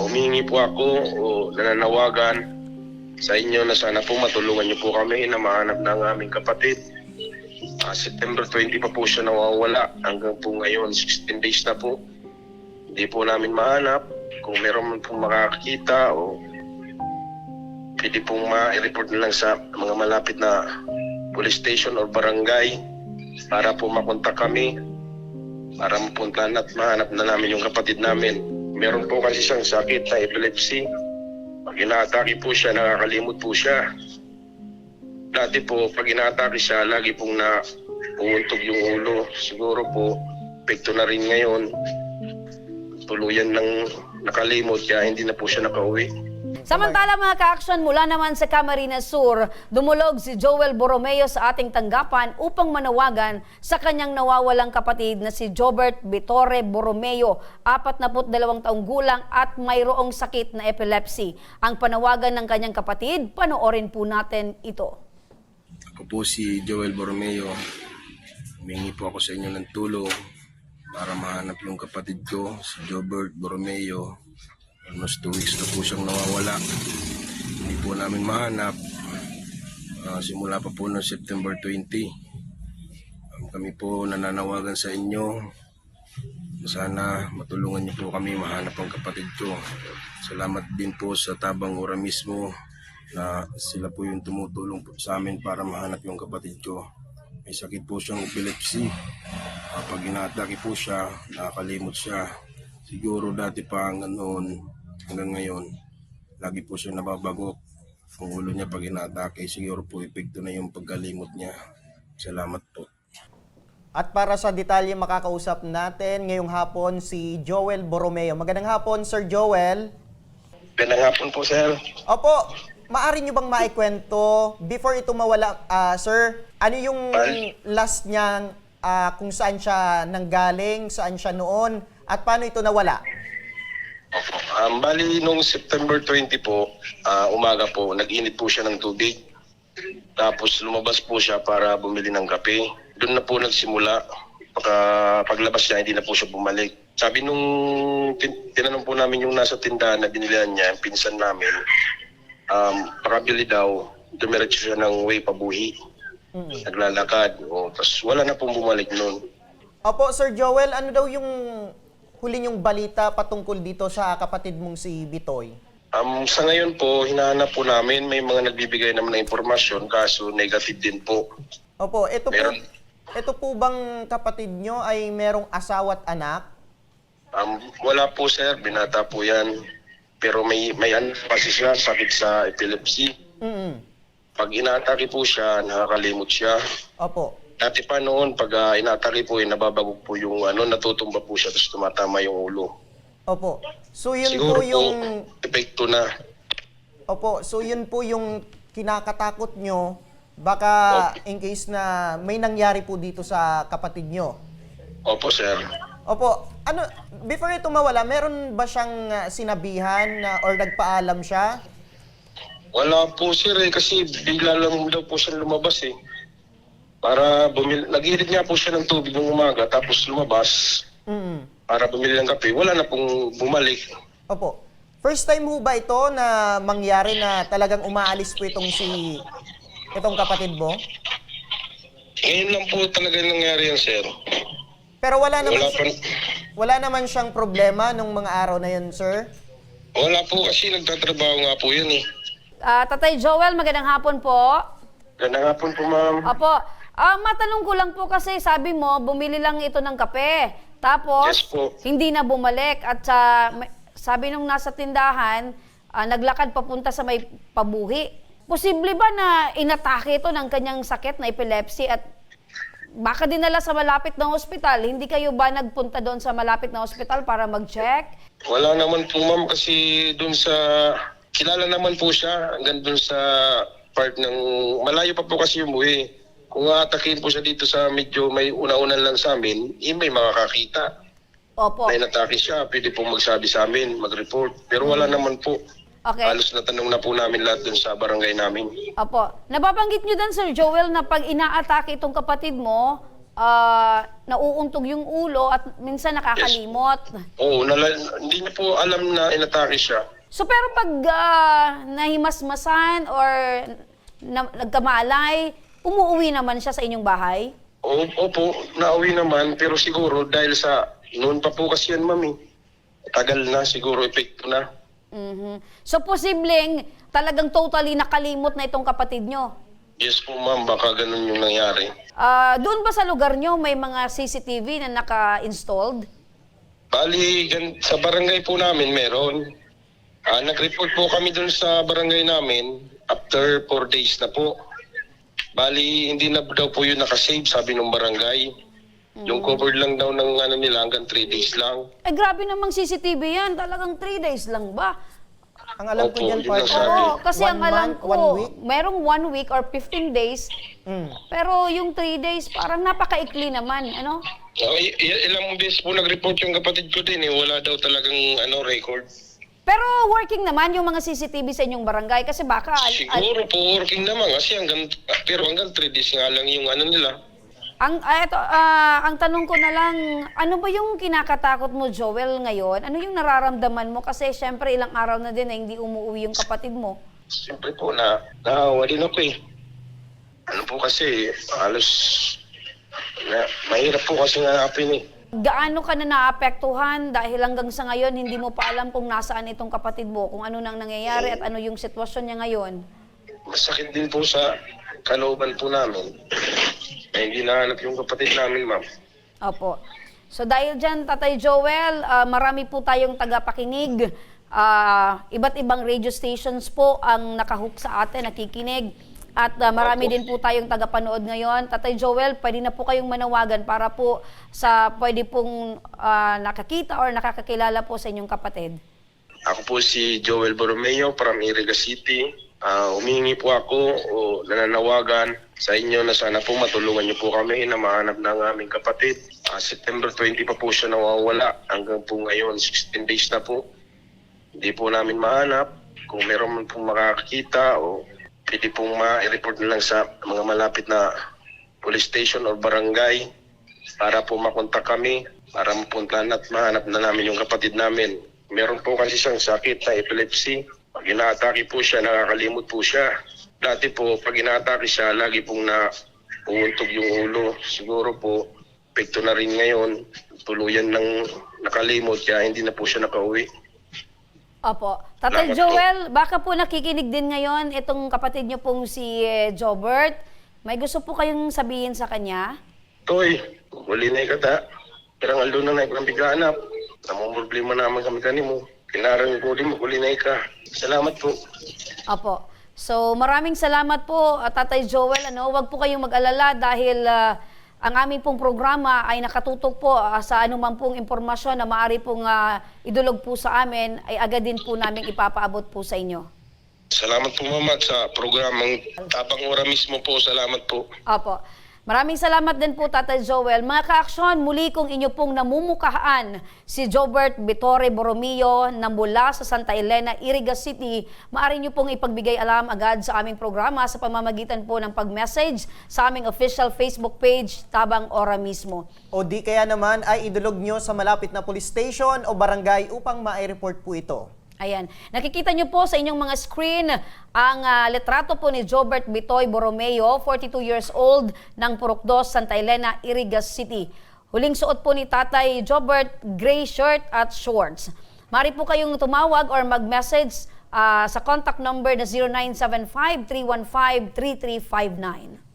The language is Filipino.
humingi po ako o nananawagan sa inyo na sana po matulungan niyo po kami na mahanap ng aming kapatid. Ah, September 20 pa po siya nawawala hanggang po ngayon 16 days na po. Hindi po namin mahanap. Kung meron man pong makakita o pwede pong ma-report na lang sa mga malapit na police station or barangay para po makontak kami para mapuntahan at mahanap na namin yung kapatid namin. Meron po kasi siyang sakit na epilepsy. Pag inaatake po siya, nakakalimot po siya. Dati po, pag inaatake siya, lagi pong na uuntog yung ulo. Siguro po, epekto na rin ngayon. Tuluyan lang nakalimot, kaya hindi na po siya nakauwi. Samantala mga ka-action mula naman sa Camarines Sur, dumulog si Joel Borromeo sa ating tanggapan upang manawagan sa kanyang nawawalang kapatid na si Jobert Vitore Borromeo, 42 taong gulang at mayroong sakit na epilepsy. Ang panawagan ng kanyang kapatid, panoorin po natin ito. Ako po si Joel Borromeo. Humingi po ako sa inyo ng tulong para mahanap yung kapatid ko, si Jobert Borromeo. Almost two weeks na po siyang nawawala. Hindi po namin mahanap. Ah, simula pa po noong September 20. Um, kami po nananawagan sa inyo. Sana matulungan niyo po kami mahanap ang kapatid ko. Salamat din po sa Tabang Ora mismo na sila po yung tumutulong po sa amin para mahanap yung kapatid ko. May sakit po siyang epilepsy. Kapag inaatake po siya, nakakalimot siya. Siguro dati pa noon, hanggang ngayon, lagi po siya nababago. Ang ulo niya pag inaatake, siguro po epekto na yung pagkalimot niya. Salamat po. At para sa detalye makakausap natin ngayong hapon si Joel Borromeo. Magandang hapon, Sir Joel. Gandang hapon po, sir. Opo, maari nyo bang maikwento before ito mawala, ah, sir, ano yung last niyang ah, kung saan siya nanggaling, saan siya noon, at paano ito nawala? Um, bali, nung September 20 po, ah, umaga po, nag-init po siya ng tubig. Tapos lumabas po siya para bumili ng kape. Doon na po nagsimula. Pagka, paglabas niya, hindi na po siya bumalik. Sabi nung tin- tinanong po namin yung nasa tindahan na binilihan niya, yung pinsan namin, um, pakabili daw, dumiretso siya ng way pabuhi. Naglalakad. O, tapos wala na pong bumalik noon. Opo, Sir Joel, ano daw yung huli niyong balita patungkol dito sa kapatid mong si Bitoy? Um, sa ngayon po, hinahanap po namin, may mga nagbibigay naman ng impormasyon, kaso negative din po. Opo, ito po, Meron. ito po bang kapatid nyo ay merong asawa at anak? Um, wala po sir, binata po yan. Pero may, may ano kasi siya, sakit sa epilepsy. Mm Pag inaatake po siya, nakakalimot siya. Opo. Dati pa noon, pag uh, inaatake po, eh, nababagog po yung ano, natutumba po siya, tapos tumatama yung ulo. Opo. So yun Siguro po yung po, epekto na. Opo, so yun po yung kinakatakot nyo baka in case na may nangyari po dito sa kapatid nyo. Opo sir. Opo, ano before ito mawala, meron ba siyang ah, sinabihan na or nagpaalam siya? Wala po sir eh, kasi bigla lang daw po siya lumabas eh. Para bumili, nag-irit nga po siya ng tubig ng umaga, tapos lumabas Mm. para bumili ng kape. Wala na pong bumalik. Opo. First time ho ba ito na mangyari na talagang umaalis po itong si itong kapatid mo? Ngayon lang po talaga nangyari yan, sir. Pero wala naman Wala pa, si- wala naman siyang problema nung mga araw na yun, sir. wala po kasi nagtatrabaho nga po yan eh. Ah, Tatay Joel, magandang hapon po. Ganda nga po po, ma'am. Apo, ah, matanong ko lang po kasi sabi mo, bumili lang ito ng kape. Tapos, Yes po. hindi na bumalik. At sa, may- sabi nung nasa tindahan, ah, naglakad papunta sa may pabuhi. Posible ba na inatake ito ng kanyang sakit na epilepsy at baka dinala sa malapit na ospital? Hindi kayo ba nagpunta doon sa malapit na ospital para mag-check? Wala naman po, ma'am, kasi dun sa... Kilala naman po siya hanggang dun sa part ng... Malayo pa po kasi yung buhay. Kung aatakin po siya dito sa medyo may una-unan lang sa amin, eh, may makakakita. Opo. Na inatake siya, pwede pong magsabi sa amin, mag-report. Pero wala naman po. Okay. Halos natanong na po namin lahat dun sa barangay namin. Apo. Nababanggit nyo dan, Sir Joel, na pag inaatake itong kapatid mo, ah, nauuntog yung ulo at minsan nakakalimot. Oo, nala- hindi niya po alam na inatake siya. So pero pag ah, nahimasmasan or na, nagkamalay, umuwi naman siya sa inyong bahay? Opo, nauwi naman, pero siguro dahil sa, noon pa po kasi yan, mami. Tagal na, siguro epekto na. Mhm. So posibleng talagang totally nakalimot na itong kapatid nyo. Yes po, ma'am, baka ganun yung nangyari. Ah, doon ba sa lugar nyo may mga CCTV na naka-installed? Bali, gan- sa barangay po namin meron. Ah, nag-report po kami dun sa barangay namin after 4 days na po. Bali, hindi na daw po yun nakasave, sabi ng barangay. Yung covered lang daw ng ano nila hanggang 3 days lang. Eh grabe namang CCTV yan, talagang 3 days lang ba? Ang alam ko Opo, yun ang partner, sabi. Oo, kasi one ang alam month, ko, one week. merong 1 week or 15 days, Mm. pero yung 3 days parang napakaikli naman, ano? Oh, i- i- ilang beses po nag-report yung kapatid ko din eh. Wala daw talagang ano record. Pero working naman yung mga CCTV sa inyong barangay kasi baka al- al- Siguro po working naman kasi hanggang pero hanggang 3 days nga lang yung ano nila. ang ah, eto, ah, ang tanong ko na lang, ano ba yung kinakatakot mo Joel ngayon? Ano yung nararamdaman mo kasi syempre ilang araw na din na hindi umuwi yung kapatid mo. Siyempre po na naawa din ako eh. Ano po kasi halos na, mahirap po kasi nga eh. Gaano ka na naapektuhan dahil hanggang sa ngayon hindi mo pa alam kung nasaan itong kapatid mo, kung ano nang nangyayari at ano yung sitwasyon niya ngayon? Masakit din po sa kalooban po namin. Eh, hindi nahanap yung kapatid namin, ma'am. Opo. So dahil dyan, Tatay Joel, ah, marami po tayong tagapakinig. Ah, iba't ibang radio stations po ang nakahook sa atin, nakikinig. At ah, marami Opo. din po tayong tagapanood ngayon. Tatay Joel, pwede na po kayong manawagan para po sa pwede pong ah, nakakita or nakakakilala po sa inyong kapatid. Ako po si Joel Borromeo from Iriga City. Ah, humingi po ako o nananawagan sa inyo na sana po matulungan niyo po kami na mahanap ng aming kapatid. Ah, September 20 pa po siya nawawala hanggang po ngayon 16 days na po. Hindi po namin mahanap. Kung meron man pong makakakita o pwede pong ma-report na lang sa mga malapit na police station or barangay para po makontak kami para mapuntahan at mahanap na namin yung kapatid namin. Meron po kasi siyang sakit na epilepsy. Pag inaatake po siya, nakakalimot po siya. Dati po, pag inaatake siya, lagi pong na uuntog yung ulo. Siguro po, epekto na rin ngayon. Tuluyan ng nakalimot, kaya hindi na po siya nakauwi. Opo. Tatay Salamat po. Joel, baka po nakikinig din ngayon itong kapatid niyo pong si eh, Jobert. May gusto po kayong sabihin sa kanya? Toy, huli na ikata. Pero ang aldo na na ikang biganap. Namang problema naman kami kanimo. Kinarang ko din mo, huli na ika. Salamat po. Opo. So maraming salamat po uh, Tatay Joel. Ano, wag po kayong mag-alala dahil uh, ang aming pong programa ay nakatutok po uh, sa anumang pong impormasyon na maaari pong uh, idulog po sa amin ay agad din po namin ipapaabot po sa inyo. Salamat po mama sa programang Tapang Ora mismo po. Salamat po. Opo. Maraming salamat din po, Tatay Joel. Mga ka-aksyon, muli kong inyo pong namumukahaan si Jobert Vitore Borromeo na mula sa Santa Elena, Iriga City. Maaari niyo pong ipagbigay alam agad sa aming programa sa pamamagitan po ng pag-message sa aming official Facebook page, Tabang Ora mismo. O di kaya naman ay idulog nyo sa malapit na police station o barangay upang ma-report po ito. Ayan. Nakikita niyo po sa inyong mga screen ang ah, litrato po ni Jobert Bitoy Borromeo, 42 years old, ng Purukdos, Santa Elena, Irigas City. Huling suot po ni Tatay Jobert, gray shirt at shorts. Mari po kayong tumawag or mag-message ah, sa contact number na 0975-315-3359.